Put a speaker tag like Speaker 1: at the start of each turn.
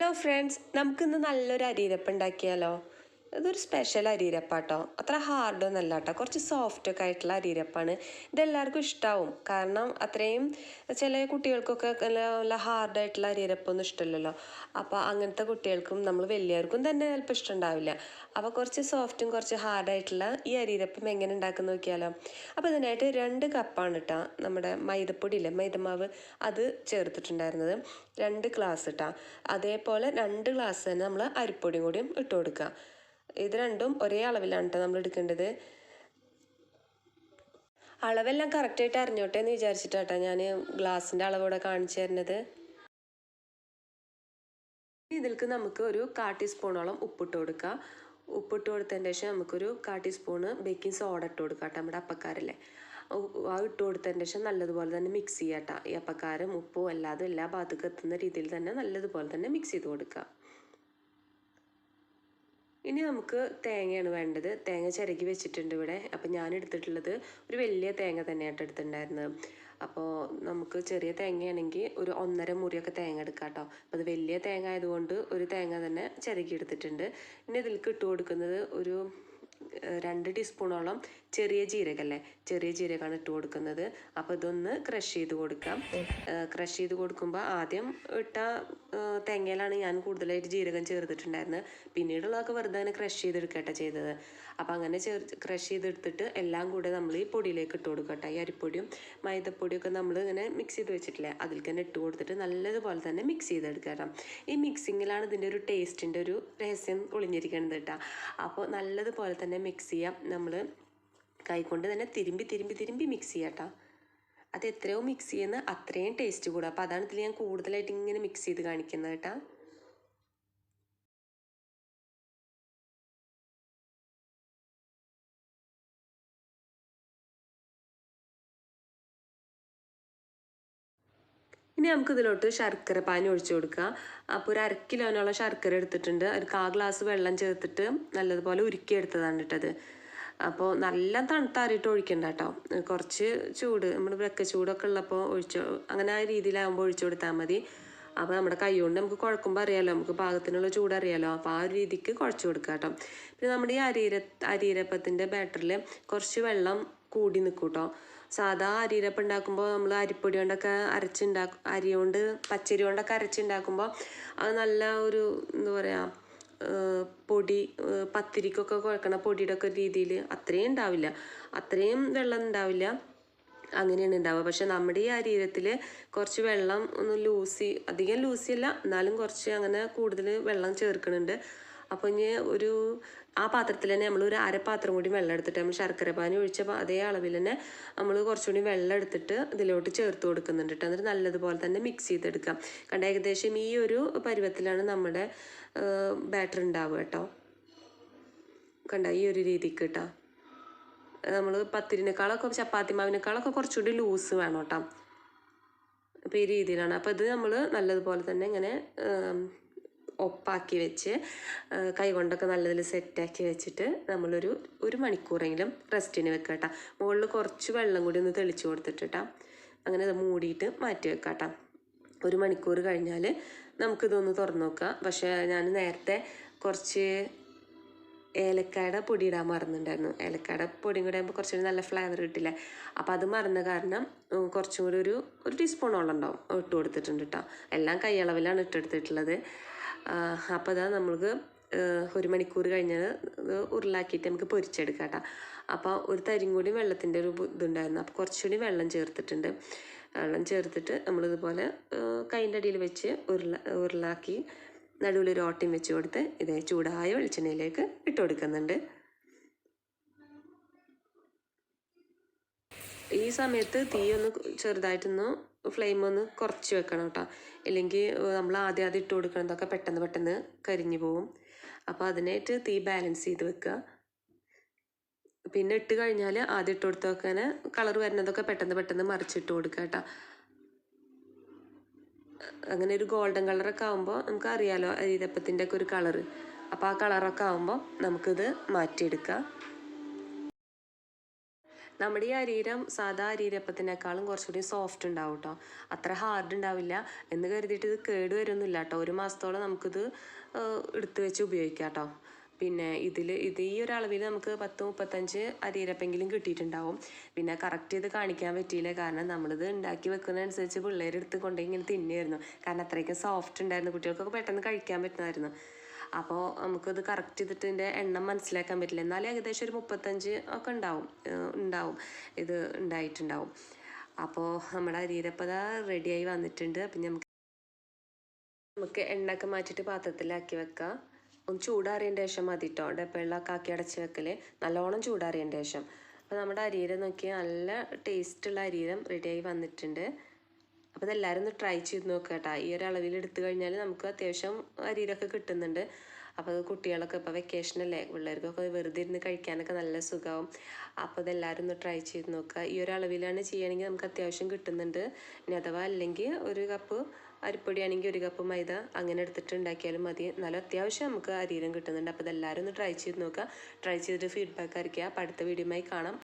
Speaker 1: Hello friends നമുക്കിന്ന് നല്ലൊരു അരിയരപ്പ് ഉണ്ടാക്കിയാലോ ഇതൊരു സ്പെഷ്യൽ അരീരപ്പാട്ടോ. അത്ര ഹാർഡൊന്നല്ല കേട്ടോ കുറച്ച് സോഫ്റ്റ് ഒക്കെ ആയിട്ടുള്ള അരീരപ്പാണ്. ഇതെല്ലാവർക്കും ഇഷ്ടാവും. കാരണം അത്രയും ചില കുട്ടികൾക്കൊക്കെ നല്ല ഹാർഡായിട്ടുള്ള അരീരപ്പൊന്നും ഇഷ്ടമല്ലല്ലോ. അപ്പോൾ അങ്ങനത്തെ കുട്ടികൾക്കും നമ്മൾ വലിയവർക്കും തന്നെ ചിലപ്പോൾ ഇഷ്ടമുണ്ടാവില്ല. അപ്പോൾ കുറച്ച് സോഫ്റ്റും കുറച്ച് ഹാർഡായിട്ടുള്ള ഈ അരീരപ്പം എങ്ങനെ ഉണ്ടാക്കുന്ന നോക്കിയാലോ. അപ്പോൾ ഇതിനായിട്ട് രണ്ട് കപ്പാണ് കേട്ടോ നമ്മുടെ മൈദപ്പൊടി ഇല്ലേ മൈദമാവ് അത് ചേർത്തിട്ടുണ്ടായിരുന്നത്. രണ്ട് ഗ്ലാസ് ഇട്ടാ അതേപോലെ രണ്ട് ഗ്ലാസ് തന്നെ നമ്മൾ അരിപ്പൊടിയും കൂടിയും ഇട്ട് കൊടുക്കുക. ഇത് രണ്ടും ഒരേ അളവിലാണ് കേട്ടോ നമ്മൾ എടുക്കേണ്ടത്. അളവെല്ലാം കറക്റ്റായിട്ട് അറിഞ്ഞോട്ടെ എന്ന് വിചാരിച്ചിട്ടാട്ടോ ഞാൻ ഗ്ലാസിന്റെ അളവോടെ കാണിച്ചു തരുന്നത്. ഇതിൽക്ക് നമുക്ക് ഒരു കാ ടീസ്പൂണോളം ഉപ്പിട്ട് കൊടുക്കുക ഉപ്പിട്ട് കൊടുത്തതിന് ശേഷം നമുക്കൊരു കാ ടീസ്പൂണ് ബേക്കിംഗ് സോഡ ഇട്ട് കൊടുക്കുക കേട്ടോ നമ്മുടെ അപ്പക്കാരല്ലേ. ആ ഇട്ട് കൊടുത്തതിന് ശേഷം നല്ലതുപോലെ തന്നെ മിക്സ് കേട്ടോ ഈ അപ്പക്കാരും ഉപ്പും അല്ലാതെ എല്ലാ ഭാഗത്തേക്ക് എത്തുന്ന രീതിയിൽ തന്നെ നല്ലതുപോലെ തന്നെ മിക്സ് ചെയ്ത് കൊടുക്കുക ഇനി നമുക്ക് തേങ്ങയാണ് വേണ്ടത്. തേങ്ങ ചിരകി വെച്ചിട്ടുണ്ട് ഇവിടെ. അപ്പം ഞാൻ എടുത്തിട്ടുള്ളത് ഒരു വലിയ തേങ്ങ തന്നെയായിട്ട് എടുത്തിട്ടുണ്ടായിരുന്നത്. അപ്പോൾ നമുക്ക് ചെറിയ തേങ്ങയാണെങ്കിൽ ഒരു ഒന്നര മുറിയൊക്കെ തേങ്ങ എടുക്കാം കേട്ടോ അപ്പോൾ അത് വലിയ തേങ്ങ ആയതുകൊണ്ട് ഒരു തേങ്ങ തന്നെ ചിരകി എടുത്തിട്ടുണ്ട്. ഇനി ഇതിലേക്ക് ഇട്ട് കൊടുക്കുന്നത് ഒരു രണ്ട് ടീസ്പൂണോളം ചെറിയ ജീരകല്ലേ? ചെറിയ ജീരകമാണ് ഇട്ട് കൊടുക്കുന്നത്. അപ്പോൾ ഇതൊന്ന് ക്രഷ് ചെയ്ത് കൊടുക്കാം. ക്രഷ് ചെയ്ത് കൊടുക്കുമ്പോൾ ആദ്യം ഇട്ട തേങ്ങയിലാണ് ഞാൻ കൂടുതലായിട്ട് ജീരകം ചേർത്തിട്ടുണ്ടായിരുന്നത്. പിന്നീടുള്ളതൊക്കെ വെറുതെ അങ്ങനെ ക്രഷ് ചെയ്തെടുക്കട്ടെ ചെയ്തത്. അപ്പോൾ അങ്ങനെ ചേർ ക്രഷ് ചെയ്തെടുത്തിട്ട് എല്ലാം കൂടെ നമ്മൾ ഈ പൊടിയിലേക്ക് ഇട്ട് കൊടുക്കട്ടെ. ഈ അരിപ്പൊടിയും മൈദപ്പൊടിയൊക്കെ നമ്മൾ ഇങ്ങനെ മിക്സ് ചെയ്ത് വെച്ചിട്ടില്ലേ? അതിൽ തന്നെ ഇട്ട് കൊടുത്തിട്ട് നല്ലതുപോലെ തന്നെ മിക്സ് ചെയ്തെടുക്കാം ഈ മിക്സിങ്ങിലാണ് ഇതിന്റെ ഒരു ടേസ്റ്റിന്റെ ഒരു രഹസ്യം ഒളിഞ്ഞിരിക്കുന്നത് കേട്ടോ അപ്പോൾ നല്ലതുപോലെ തന്നെ മിക്സ് ചെയ്യാം. നമ്മൾ കൈകൊണ്ട് തന്നെ തിരുമ്പി തിരുമ്പി തിരുമ്പി മിക്സ് ചെയ്യാം കേട്ടോ അത് എത്രയോ മിക്സ് ചെയ്യുന്ന അത്രയും ടേസ്റ്റ് കൂടും. അപ്പോൾ അതാണ് ഇതിൽ ഞാൻ കൂടുതലായിട്ട് ഇങ്ങനെ മിക്സ് ചെയ്ത് കാണിക്കുന്നത് കേട്ടോ. ഇനി നമുക്ക് ഇതിലോട്ട് ശർക്കര പാനി ഒഴിച്ചു കൊടുക്കുക അപ്പോൾ ഒരു അര കിലോനോളം ശർക്കര എടുത്തിട്ടുണ്ട്. ഒരു കാ ഗ്ലാസ് വെള്ളം ചേർത്തിട്ട് നല്ലതുപോലെ ഉരുക്കിയെടുത്തതാണ് കേട്ടത്. അപ്പോൾ നല്ല തണുത്താറിയിട്ട് ഒഴിക്കണ്ട കേട്ടോ കുറച്ച് ചൂട് നമ്മൾ ബ്രക്ക ചൂടൊക്കെ ഉള്ളപ്പോൾ ഒഴിച്ചു അങ്ങനെ ആ രീതിയിലാകുമ്പോൾ ഒഴിച്ചു കൊടുത്താൽ മതി. അപ്പോൾ നമ്മുടെ കൈ കൊണ്ട് നമുക്ക് കുഴക്കുമ്പോൾ അറിയാലോ നമുക്ക് പാകത്തിനുള്ള ചൂട് അറിയാലോ. അപ്പോൾ ആ ഒരു രീതിക്ക് കുഴച്ച് കൊടുക്കുക കേട്ടോ പിന്നെ നമ്മുടെ ഈ അരീര അരീരപ്പത്തിന്റെ ബാറ്ററിൽ കുറച്ച് വെള്ളം കൂടി നിൽക്കും കേട്ടോ സാധാ അരിയിരപ്പം ഉണ്ടാക്കുമ്പോൾ നമ്മൾ അരിപ്പൊടി കൊണ്ടൊക്കെ അരച്ചുണ്ടാക്കും അരി കൊണ്ട് പച്ചരി കൊണ്ടൊക്കെ അരച്ചുണ്ടാക്കുമ്പോൾ അത് നല്ല ഒരു എന്താ പറയുക പൊടി പത്തിരിക്കൊക്കെ കുഴക്കണ പൊടിയുടെ ഒക്കെ രീതിയിൽ അത്രയും ഉണ്ടാവില്ല. അത്രയും വെള്ളം ഉണ്ടാവില്ല. അങ്ങനെയാണ് ഉണ്ടാവുക. പക്ഷെ നമ്മുടെ ഈ അരീരത്തിൽ കുറച്ച് വെള്ളം ഒന്ന് ലൂസി അധികം ലൂസി അല്ല എന്നാലും കുറച്ച് അങ്ങനെ കൂടുതൽ വെള്ളം ചേർക്കുന്നുണ്ട്. അപ്പോൾ ഇനി ഒരു ആ പാത്രത്തിൽ തന്നെ നമ്മൾ ഒരു അരപ്പാത്രം കൂടി വെള്ളം എടുത്തിട്ട് നമ്മൾ ശർക്കര പാനി ഒഴിച്ച അതേ അളവിൽ തന്നെ നമ്മൾ കുറച്ചുകൂടി വെള്ളം എടുത്തിട്ട് ഇതിലോട്ട് ചേർത്ത് കൊടുക്കുന്നുണ്ട് കേട്ടോ എന്നിട്ട് നല്ലതുപോലെ തന്നെ മിക്സ് ചെയ്തെടുക്കാം കണ്ട ഏകദേശം ഈ ഒരു പരുവത്തിലാണ് നമ്മുടെ ബാറ്റർ ഉണ്ടാവുക കേട്ടോ കണ്ട ഈ ഒരു രീതിക്ക് കേട്ടോ നമ്മൾ പത്തിരിനേക്കാളൊക്കെ ചപ്പാത്തി മാവിനേക്കാളൊക്കെ കുറച്ചുകൂടി ലൂസ് വേണം കേട്ടോ അപ്പോൾ ഈ രീതിയിലാണ്. അപ്പോൾ ഇത് നമ്മൾ നല്ലതുപോലെ തന്നെ ഇങ്ങനെ ഒപ്പാക്കി വെച്ച് കൈ കൊണ്ടൊക്കെ നല്ലതിൽ സെറ്റാക്കി വെച്ചിട്ട് നമ്മളൊരു ഒരു മണിക്കൂറെങ്കിലും റെസ്റ്റിന് വെക്കുക കേട്ടോ മുകളിൽ കുറച്ച് വെള്ളം കൂടി ഒന്ന് തെളിച്ച് കൊടുത്തിട്ട് അങ്ങനെ അത് മൂടിയിട്ട് മാറ്റി വെക്കാം കേട്ടോ ഒരു മണിക്കൂർ കഴിഞ്ഞാൽ നമുക്കിതൊന്ന് തുറന്ന് നോക്കാം. പക്ഷേ ഞാൻ നേരത്തെ കുറച്ച് ഏലക്കായുടെ പൊടി ഇടാൻ മറന്നിട്ടുണ്ടായിരുന്നു. ഏലക്കായുടെ പൊടിയും കൂടെ ആകുമ്പോൾ കുറച്ചുകൂടി നല്ല ഫ്ലേവർ കിട്ടില്ല. അപ്പം അത് മറന്ന കാരണം കുറച്ചും കൂടി ഒരു ഒരു ടീസ്പൂണോളം ഉണ്ടാവും. ഇട്ട് കൊടുത്തിട്ടുണ്ട് കേട്ടോ എല്ലാം കൈയളവിലാണ് ഇട്ടെടുത്തിട്ടുള്ളത് അപ്പോൾ അതാ നമ്മൾക്ക് ഒരു മണിക്കൂർ കഴിഞ്ഞാൽ ഉരുളാക്കിയിട്ട് നമുക്ക് പൊരിച്ചെടുക്കാം കേട്ടോ. അപ്പോൾ ഒരു തരിയും കൂടി വെള്ളത്തിന്റെ ഒരു ഇതുണ്ടായിരുന്നു. അപ്പോൾ കുറച്ചുകൂടി വെള്ളം ചേർത്തിട്ടുണ്ട്. വെള്ളം ചേർത്തിട്ട് നമ്മളിതുപോലെ കൈന്റെ അടിയിൽ വെച്ച് ഉരുള ഉരുളാക്കി നടുവിൽ ഒരു ഓട്ടയും വെച്ച് കൊടുത്ത് ഇതേ ചൂടായ വെളിച്ചെണ്ണയിലേക്ക് ഇട്ട് കൊടുക്കുന്നുണ്ട്. ഈ സമയത്ത് തീ ഒന്ന് ചെറുതായിട്ടൊന്ന് ഫ്ലെയിം ഒന്ന് കുറച്ച് വെക്കണം കേട്ടോ. ഇല്ലെങ്കിൽ നമ്മൾ ആദ്യം ആദ്യം ഇട്ട് കൊടുക്കുന്നതൊക്കെ പെട്ടെന്ന് പെട്ടെന്ന് കരിഞ്ഞു പോവും. അപ്പോൾ അതിനായിട്ട് തീ ബാലൻസ് ചെയ്ത് വെക്കുക. പിന്നെ ഇട്ട് കഴിഞ്ഞാൽ ആദ്യം ഇട്ട് കൊടുത്തൊക്കെ കളർ വരുന്നതൊക്കെ പെട്ടെന്ന് പെട്ടെന്ന് മറിച്ചിട്ട് കൊടുക്കുക കേട്ടോ. അങ്ങനെ ഒരു ഗോൾഡൻ കളറൊക്കെ ആകുമ്പോൾ നമുക്ക് അറിയാലോ അരിതപ്പത്തിന്റെ ഒക്കെ ഒരു കളറ്. അപ്പോൾ ആ കളറൊക്കെ ആകുമ്പോൾ നമുക്കിത് മാറ്റിയെടുക്കാം നമ്മുടെ ഈ അരീരം സാധാ അരീരപ്പത്തിനേക്കാളും കുറച്ചുകൂടി സോഫ്റ്റ് ഉണ്ടാവും കേട്ടോ അത്ര ഹാർഡ് ഉണ്ടാവില്ല എന്ന് കരുതിയിട്ട് ഇത് കേട് വരുന്നില്ല കേട്ടോ ഒരു മാസത്തോളം നമുക്കിത് എടുത്തു വെച്ച് ഉപയോഗിക്കാം കേട്ടോ പിന്നെ ഇതിൽ ഇത് ഈ ഒരു അളവിൽ നമുക്ക് പത്ത് മുപ്പത്തഞ്ച് അരിയിരപ്പെങ്കിലും കിട്ടിയിട്ടുണ്ടാവും. പിന്നെ കറക്റ്റ് ഇത് കാണിക്കാൻ പറ്റിയില്ല. കാരണം നമ്മളിത് ഉണ്ടാക്കി വെക്കുന്നതനുസരിച്ച് പിള്ളേരെടുത്ത് കൊണ്ടുപോയി ഇങ്ങനെ തിന്നായിരുന്നു കാരണം അത്രയ്ക്കും സോഫ്റ്റ് ഉണ്ടായിരുന്നു. കുട്ടികൾക്കൊക്കെ പെട്ടെന്ന് കഴിക്കാൻ പറ്റുമായിരുന്നു അപ്പോൾ നമുക്കിത് കറക്റ്റ് ചെയ്തിട്ട് ഇതിന്റെ എണ്ണം മനസ്സിലാക്കാൻ പറ്റില്ല. എന്നാലും ഏകദേശം ഒരു മുപ്പത്തഞ്ച് ഒക്കെ ഉണ്ടാവും. ഉണ്ടാവും. ഇത് ഉണ്ടായിട്ടുണ്ടാവും. അപ്പോൾ നമ്മുടെ അരിയിലപ്പത റെഡിയായി വന്നിട്ടുണ്ട്. അപ്പം നമുക്ക് നമുക്ക് എണ്ണയൊക്കെ മാറ്റിയിട്ട് പാത്രത്തിലാക്കി വെക്കാം. ഒന്ന് ചൂടാറിയതിന്റെ ശേഷം മതി കേട്ടോ ഡപ്പകളിലൊക്കെ ആക്കി അടച്ച് വെക്കൽ നല്ലോണം ചൂടാറിയതിന്റെ ശേഷം. അപ്പോൾ നമ്മുടെ അരീരം നോക്കിയാൽ നല്ല ടേസ്റ്റുള്ള അരീരം റെഡിയായി വന്നിട്ടുണ്ട്. അപ്പോൾ ഇതെല്ലാവരും ഒന്ന് ട്രൈ ചെയ്ത് നോക്കുക കേട്ടോ ഈ ഒരു അളവിൽ എടുത്തു കഴിഞ്ഞാൽ നമുക്ക് അത്യാവശ്യം അരിയിലൊക്കെ കിട്ടുന്നുണ്ട്. അപ്പോൾ അത് കുട്ടികളൊക്കെ ഇപ്പോൾ വെക്കേഷനല്ലേ പിള്ളേർക്കൊക്കെ വെറുതെ ഇരുന്ന് കഴിക്കാനൊക്കെ നല്ല സുഖമാവും അപ്പോൾ ഇതെല്ലാവരും ഒന്ന് ട്രൈ ചെയ്ത് നോക്കുക. ഈ ഒരു അളവിലാണ് ചെയ്യുകയാണെങ്കിൽ നമുക്ക് അത്യാവശ്യം കിട്ടുന്നുണ്ട്. ഇനി അഥവാ അല്ലെങ്കിൽ ഒരു കപ്പ് അരിപ്പൊടി ആണെങ്കിൽ ഒരു കപ്പ് മൈദ അങ്ങനെ എടുത്തിട്ട് ഉണ്ടാക്കിയാലും മതി. നല്ല അത്യാവശ്യം നമുക്ക് അരിയിലും കിട്ടുന്നുണ്ട്. അപ്പോൾ ഇതെല്ലാവരും ഒന്ന് ട്രൈ ചെയ്ത് നോക്കുക. ട്രൈ ചെയ്തിട്ട് ഫീഡ്ബാക്ക് അറിയിക്കുക അപ്പോൾ അടുത്ത വീഡിയോയുമായി കാണാം.